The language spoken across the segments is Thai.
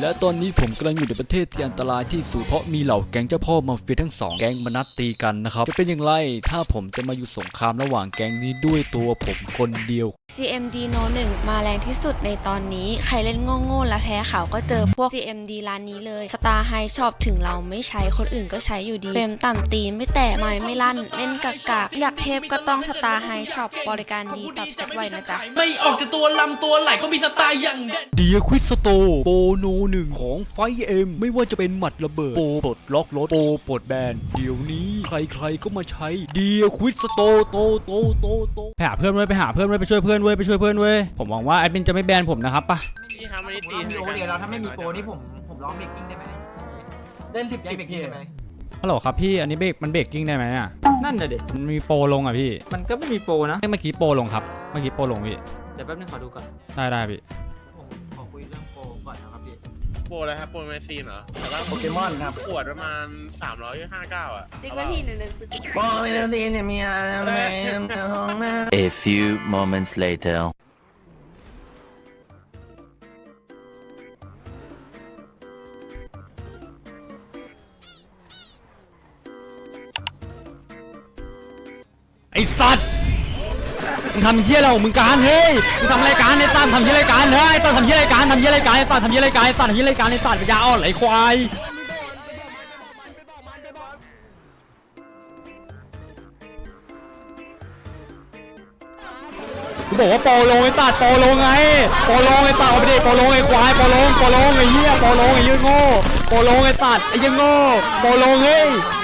และตอนนี้ผมกำลังอยู่ในประเทศที่อันตรายที่สุดเพราะมีเหล่าแก๊งเจ้าพ่อมาเฟียทั้งสองแก๊งมานัดตีกันนะครับ จะเป็นอย่างไรถ้าผมจะมาอยู่สงครามระหว่างแก๊งนี้ด้วยตัวผมคนเดียว CMD No 1มาแรงที่สุดในตอนนี้ ใครเล่นโง่ๆและแพ้เขาก็เจอพวก CMD ร้านนี้เลย Star High ชอบถึงเราไม่ใช้คนอื่นก็ใช้อยู่ดีเฟมต่ำตีไม่แตะไม้ไม่ลั่น เล่นกะกะอยากเทพก็ต้อง Star High ชอบบริการดีตอบเซตไวนะจ๊ะไม่ออกจากตัวลำตัวไหลก็มีสไตล์อย่างเดียควิสโตโปโนหนึ่งของไฟเอ็มไม่ว่าจะเป็นหมัดระเบิด โปรปลดล็อกรถ โปรปลดแบน เดี๋ยวนี้ใครๆก็มาใช้เดียควิสโตโตโตโตโตไปหาเพื่อนเว้ยไปหาเพื่อนเว้ยไปช่วยเพื่อนเว้ยไปช่วยเพื่อนเว้ยผมหวังว่าแอดมินจะไม่แบนผมนะครับปะไม่มีครับวันนี้ตีมีโอเลียเราถ้าไม่มีโปรนี่ผมผมร้องเบรกกิ้งได้ไหมเล่นสิบสิบเบรกกิ้งได้ไหมฮัลโหลครับพี่อันนี้เบรกมันเบรกกิ้งได้ไหมอะนั่นเด็ดมันมีโปรลงอะพี่ มันก็ไม่มีโปรนะเมื่อกี้โปรลงครับเมื่อกี้โปรลงพี่เดี๋ยวแป๊บนึงขอดูก่อนได้ได้พี่ โปรอะไรครับโปรเมซีนเหรอแต่ว่าโปเกมอนครับ ขวดประมาณสามร้อะติ๊กไว้พี่หนึ่งหนึ่งสุดบอไมซีนเนี่ยมีอะไรในห้องนะ A few moments later. ไอ้สัตว์ มึงทำเฮี้ยอะไรของมึงการเฮ้ยมึงทำอะไรการไอ้สันทำเฮี้ยอะไรการเฮ้ยไอ้สันทำเฮี้ยอะไรการทำเฮี้ยอะไรการไอ้สันทำเฮี้ยอะไรการไอ้สัตว์ทำเฮี้ยอะไรการไอ้สัตว์ปัญญาอ่อนไหลควายกูบอกว่าโปโลไอ้ตัตว์โปโลไงปโลไอ้สัตว์เอาไปดิโปโลไอ้ควายปโลโปโลไอ้เหี้ยปโลไอ้เหี้ยโง่ปโลไอ้สัตไอ้ยังโง่โปโลเฮ้ย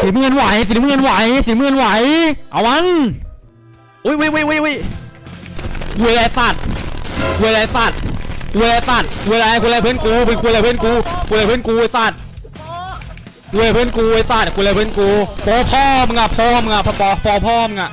สีเงินไหวสีเงินไหวสีเงินไหว เอาวันอุ้ยวิวิวิวิเวลาสัตว์เวลาสัตว์เวลาสัตว์เวลาเวลาเพื่อนกูเป็นคุยอะไรเพื่อนกูคุยอะไรเพื่อนกูไอ้สัตว์คุยอะเพื่อนกูไอ้สัตว์คุณอะไรเพื่อนกูป่อพ่อมึงอะพ่อมึงอะปอปอพ่อมึงอะ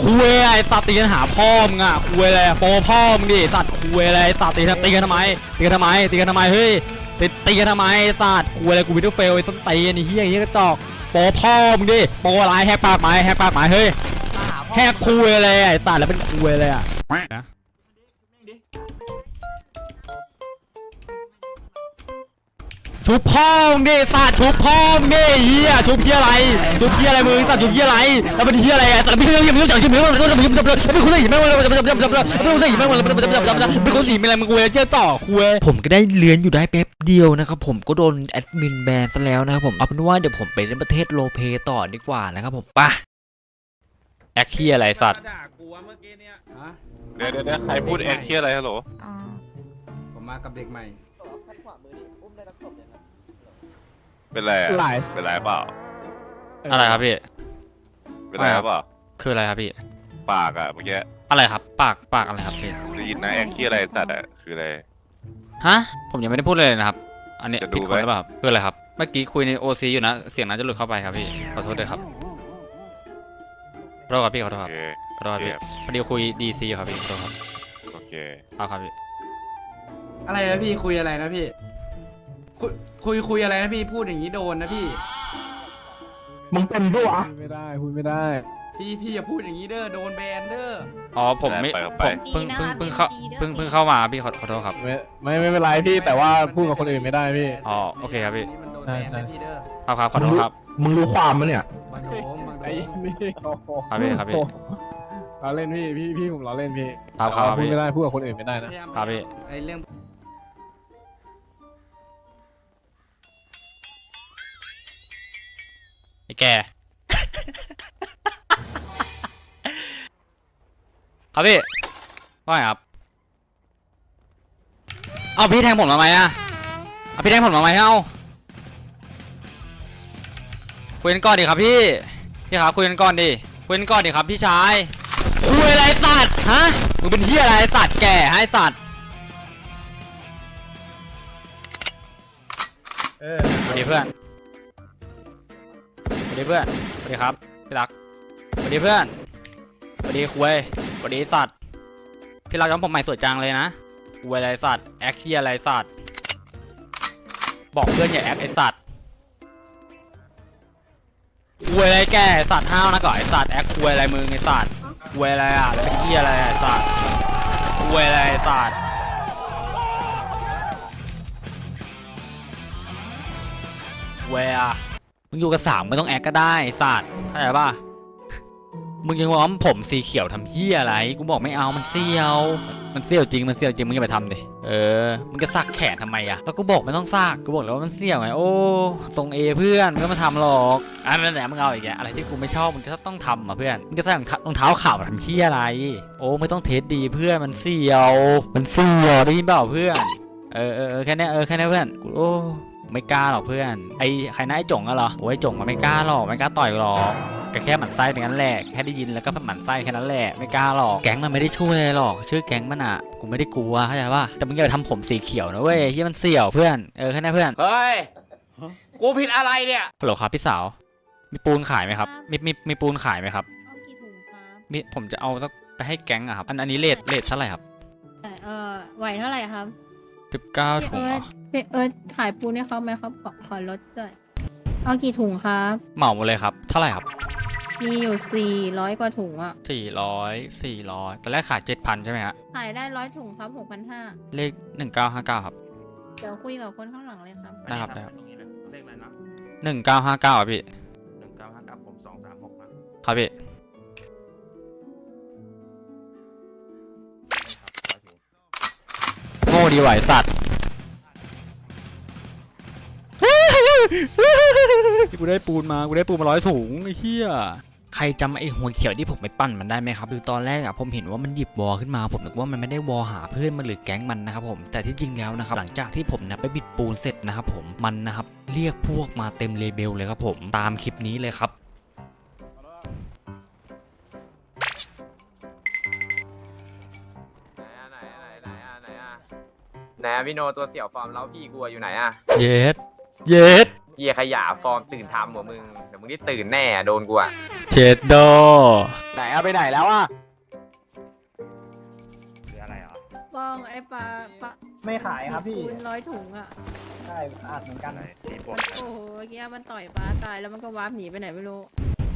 คุยอะไรสัตว์ตีกันหาพ่อมึงอะคุยอะไรปอพ่อมึงดิสัตว์คุยอะไรสัตว์ตีกันตีกันทำไมตีกันทำไมตีกันทำไมเฮ้ยตีตีกันทำไมสัตว์กูอะไรกูวิดเฟลไอ้ส้นตีนี่เฮี้ยเฮี้ยกระจอกโปพ่อมึงดิโปอะไรแหกปากไหมแหกปากไหมเฮ้ยแหกคุยเลยไอ้สัตว์แล้วเป็นคุยเลยอะ ชุบพ่อมึงดิสัตว์ชุบพ่อมึงดิเหี้ยชุบเหี้ยอะไรชุบเหี้ยอะไรมึงสัตว์ชุบเหี้ยอะไรแล้วเป็นเหี้ยอะไรไอ้สัตว์ไม่ใช่ยังไม่รู้จักชื่อมึงไม่รู้จักชื่อมึงเป็นคนอื่นไม่รู้จักไม่รู้จักไม่รู้จักไม่รู้จักไม่รู้จักเป็นคนอื่นไม่อะไรมึงคุยเจ้าจ่อคุยผมก็ได้เรียนอยู่ได้แป๊บเดียวนะครับผมก็โดนแอดมินแบนซะแล้วนะครับผมเอาเป็นว่าเดี๋ยวผมไปเล่นประเทศโลเปต่อดีกว่านะครับผมไปะแอคเคียอะไรสัตว์เดี๋ยวเดี๋ยวเดี๋ยวใครพูดเอ็นเคียอะไรฮัลโหลผมมากับเด็กใหม่ เป็นไรอะเป็นไรเปล่า อะไรครับพี่เป็นไรเปล่า คืออะไรครับพี่ ปากอะเมื่อกี้อะไรครับ ปากปากอะไรครับพี่ได้ยินนะเอ็นเคียอะไรสัตว์อะคืออะไร ฮะผมยังไม่ได้พูดเลยนะครับ อันนี้จะดูผิดคนไหม หรือเปล่าครับคืออะไรครับเมื่อกี้คุยในโอซีอยู่นะเสียงน่าจะหลุดเข้าไปครับพี่ขอโทษด้วยครับขอโทษครับพี่ขอโทษโอครับเคขอโทษครับพี่พอดีคุยดีซีอยู่ครับพี่ขอโทษครับโอเคเอาครับพี่อะไรนะพี่คุยอะไรนะพี่ คุยคุยคุยอะไรนะพี่พูดอย่างนี้โดนนะพี่ มึงเป็นด้วยไม่ได้พูดไม่ได้ พี่พี่อย่าพูดอย่างนี้เด้อโดนแบนเด้ออ๋อผมไม่ไปครับผไป มเพิ่งเพิ่งเพิ่งเข้าเพิ่งเพิ่งเข้ามาพี่ขอขอโทษครับไม่ไม่ไม่เป็นไรพี่แต่ว่าพูดกับคนอื่นไม่ได้พี่ อ๋อโอเคครับพี่นี่มันโดนใช่แบนใช่ นะพี่เด้อครับครับขอโทษครับมึงรู้ความมั้ยเนี่ย บางโดมบางโดไอ้มนี่โอ้โหครับพี่ครับพี่เราเล่นพี่พี่พี่ผมเราเล่นพี่ครับครับแต่ว่าพูดพี่ ไม่ได้พูดกับคนอื่นไม่ได้นะพยายามครับพี่ ไอ้เรื่อง แกครับพี่ว่าไงครับ เอาพี่แทงผมทำไมอะเอาพี่แดงผมมาไหมเอ้าคุยกันก่อนดิครับพี่ พี่ครับคุยกันก่อนดิ คุยกันก่อนดิครับพี่ชาย คุยอะไรสัตว์ฮะ มึงเป็นเฮียอะไรสัตว์แก่ให้สัตว์สวัสดีเพื่อนส วัสดีเพื่อนสวัสดีครับพี่รักสวัสดีเพื่อนสวัสดีคุยสวัสดีสัตว์พี่รักย้อมผมใหม่สวยจังเลยนะคุยอะไรสัตว์แอคเฮียอะไรสัตว์บอกเพื่อนอย่าแอคไอสัตว์ควยอะไรแกสัตว์ห้าวนะก่อนไอสัตว์แอคควยอะไรมึงไอสัตว์ควยอะไรอะแล้วเป็นเทียอะไรไอสัตว์ควยอะไรไอสัตว์ควยอะ มึงอยู่กับสามไม่ต้องแอคก็ได้สัตว์เข้าใจป่ะมึงยังว่าผมสีเขียวทำเหี้ยอะไร กูบอกไม่เอา มันเสียว มันเสี้ยวจริง มันเสี้ยวจริง มึงอย่าไปทำดิ เออ มึงจะซักแขนทำไมอะแล้วกูบอกไม่ต้องซัก กูบอกแล้วว่ามันเสี้ยวไง โอ้ทรงเอเพื่อนมึงก็มาทำหรอกอันนั้นแหละมึงเอาอีกแกอะไรที่กูไม่ชอบ มึงก็ต้องทำอะเพื่อน มึงจะใส่รองเท้ารองเท้าขาวทำที่อะไร โอ้ไม่ต้องเทสดีเพื่อน มันเสี้ยว มันเสี้ยวได้ยินเปล่าเพื่อน เออเออแค่นี้เออแค่นี้เพื่อน กูโอ้ ไม่กล้าหรอกเพื่อน ไอ้ใครนะไอ้จงอะเหรอโอ้ยจงมันไม่กล้าหรอกไม่กล้าต่อยหรอกก็แค่หมั่นไส้เป็นงั้นแหละแค่ได้ยินแล้วก็หมั่นไส้แค่นั้นแหละไม่กล้าหรอกแก๊งมันไม่ได้ช่วยอะไรหรอก ชื่อแก๊งมันอะกูไม่ได้กลัวเข้าใจป่ะแต่มึงอย่าไปทำผมสีเขียวนะเว้ยที่มันเสี่ยวเพื่อนเออแค่นั้นเพื่อนเฮ้ย กูผิดอะไรเนี่ย ฮัลโหลครับพี่สาว มีปูนขายไหมครับมีมีมีปูนขายไหมครับเอากี่ถุงครับมีผมจะเอาสักไปให้แก๊งอะครับอันอันนี้เลทเลทเท่าไหร่ครับเออไหวเท่าไหร่ครับสิบเก้าพี่ถุงเอิเหร ร์อธพี่เอิร์ธขายปูนให้เขาไหมครับขอขอลดด้วยเอากี่ถุงครับ เหมาหมดเลยครับ เท่าไหร่ครับ มีอยู่สี่ร้อยกว่าถุงอะสี่ร้อยสี่ร้อยตอนแรกขายเจ็ดพันใช่ไหมฮะ ขายได้ร้อยถุงครับหกพันห้าเลขหนึ่งเก้าห้าเก้าครับ เดี๋ยวคุยกับคนข้างหลังเลยครับ ได้ครับได้ครับ ตรงนี้นะเลขอะไรนะหนึ่งเก้าห้าเก้าอะพี่ หนึ่งเก้าห้าเก้าผมสองสามหกนะครับพี่ โง่ดีไหวะไอ้สัตว์ กูได้ปูนมา กูได้ปูนมาร้อยถุงไอ้เหี้ยใครจำไอ้หัวเขียวที่ผมไปปั้นมันได้ไหมครับคือตอนแรกอะผมเห็นว่ามันหยิบวอลขึ้นมาผมนึกว่ามันไม่ได้วอลหาเพื่อนมันหรือแก๊งมันนะครับผมแต่ที่จริงแล้วนะครับหลังจากที่ผมนะไปบิดปูนเสร็จนะครับผมมันนะครับเรียกพวกมาเต็มเลเบลเลยครับผมตามคลิปนี้เลยครับไหนอะไหนอะไหนอะไหนอะไหนอะพี่โนตัวเสี่ยวฟอร์มแล้วพี่กลัวอยู่ไหนอะเย็ดเย็ด เฮียขยะฟอร์มตื่นทำหัวมึงเดี๋ยวมึงได้ตื่นแน่โดนกูอะเชดโดไหนเอาไปไหนแล้วอะบ้องไอ้ปลาปลาไม่ขายครับพี่ ปูนร้อยถุงอะ ใช่อาจเหมือนกันมันโอ้โหเมื่อกี้มันต่อยปลาตายแล้วมันก็วาร์ปหนีไปไหนไม่รู้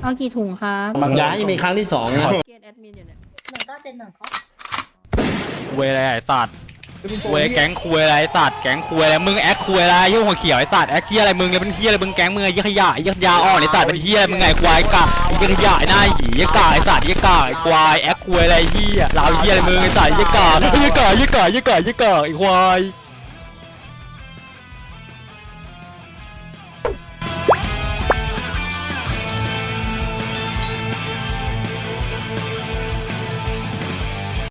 เอากี่ถุงครับอย่าให้มีครั้งที่สองนะเกียร์แอดมินอยู่เนี่ยหนึ่งเก้าเจ็ดหนึ่งครับคุยอะไรไอ้สัตว์ คุยแก๊งคุยอะไรไอ้สัตว์แก๊งคุยอะไรมึงแอคคุยอะไรยุ่งหัวเขียวไอ้สัตว์แอคเฮียอะไรมึงเนี่ยเป็นเฮียอะไรมึงแก๊งมึงไอ้เหี้ยขยะไอ้เหี้ยขยะอ่อนไอ้สัตว์เป็นเฮียอะไรมึงไงควายกะไอ้เหี้ยขยะไอ้หน้าหีไอ้กะไอ้สัตว์ไอ้กะไอ้ควายแอคคุยอะไรเฮียลาวเฮียอะไรมึงไอ้สัตว์ไอ้กะไอ้กะไอ้กะไอ้กะไอ้กะไอ้ควาย